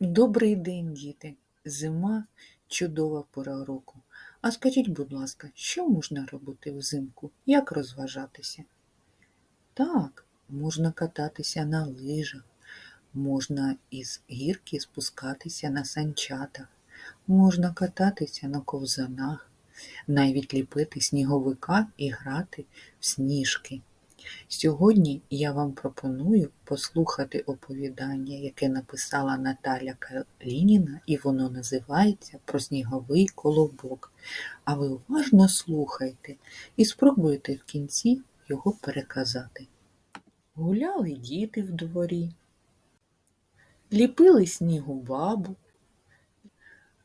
Добрий день, діти! Зима чудова пора року. А скажіть, будь ласка, що можна робити взимку? Як розважатися? Так, можна кататися на лижах, можна із гірки спускатися на санчатах, можна кататися на ковзанах, навіть ліпити сніговика і грати в сніжки. Сьогодні я вам пропоную послухати оповідання, яке написала Наталя Калініна, і воно називається Про сніговий колобок. А ви уважно слухайте і спробуйте в кінці його переказати. Гуляли діти в дворі, ліпили снігу бабу,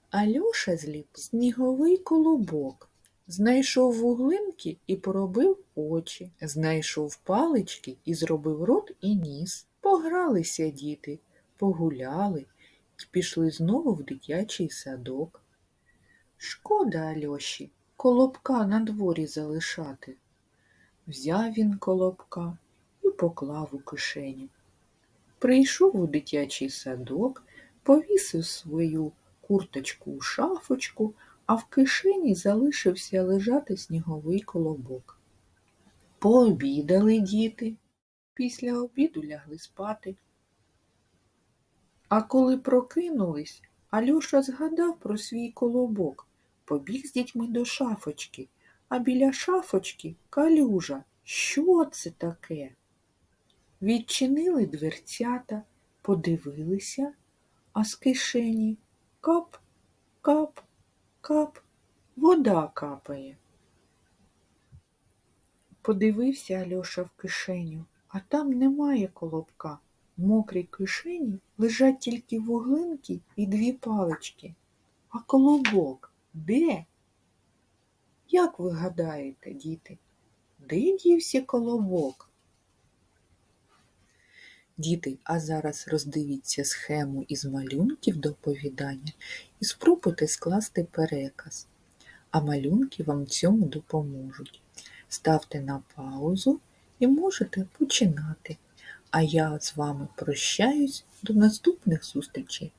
а Льоша зліп сніговий колобок. Знайшов вуглинки і поробив очі, знайшов палички і зробив рот і ніс. Погралися діти, погуляли й пішли знову в дитячий садок. Шкода Альоші колобка на дворі залишати. Взяв він колобка і поклав у кишеню. Прийшов у дитячий садок, повісив свою курточку у шафочку, а в кишені залишився лежати сніговий колобок. Пообідали діти, після обіду лягли спати. А коли прокинулись, Альоша згадав про свій колобок, побіг з дітьми до шафочки, а біля шафочки калюжа. Що це таке? Відчинили дверцята, подивилися, а з кишені кап, кап, кап, вода капає. Подивився Альоша в кишеню, а там немає колобка. В мокрій кишені лежать тільки вуглинки і дві палички. А колобок де? Як ви гадаєте, діти, де дівся колобок? Діти, а зараз роздивіться схему із малюнків до оповідання і спробуйте скласти переказ, а малюнки вам цьому допоможуть. Ставте на паузу і можете починати. А я з вами прощаюсь до наступних зустрічей.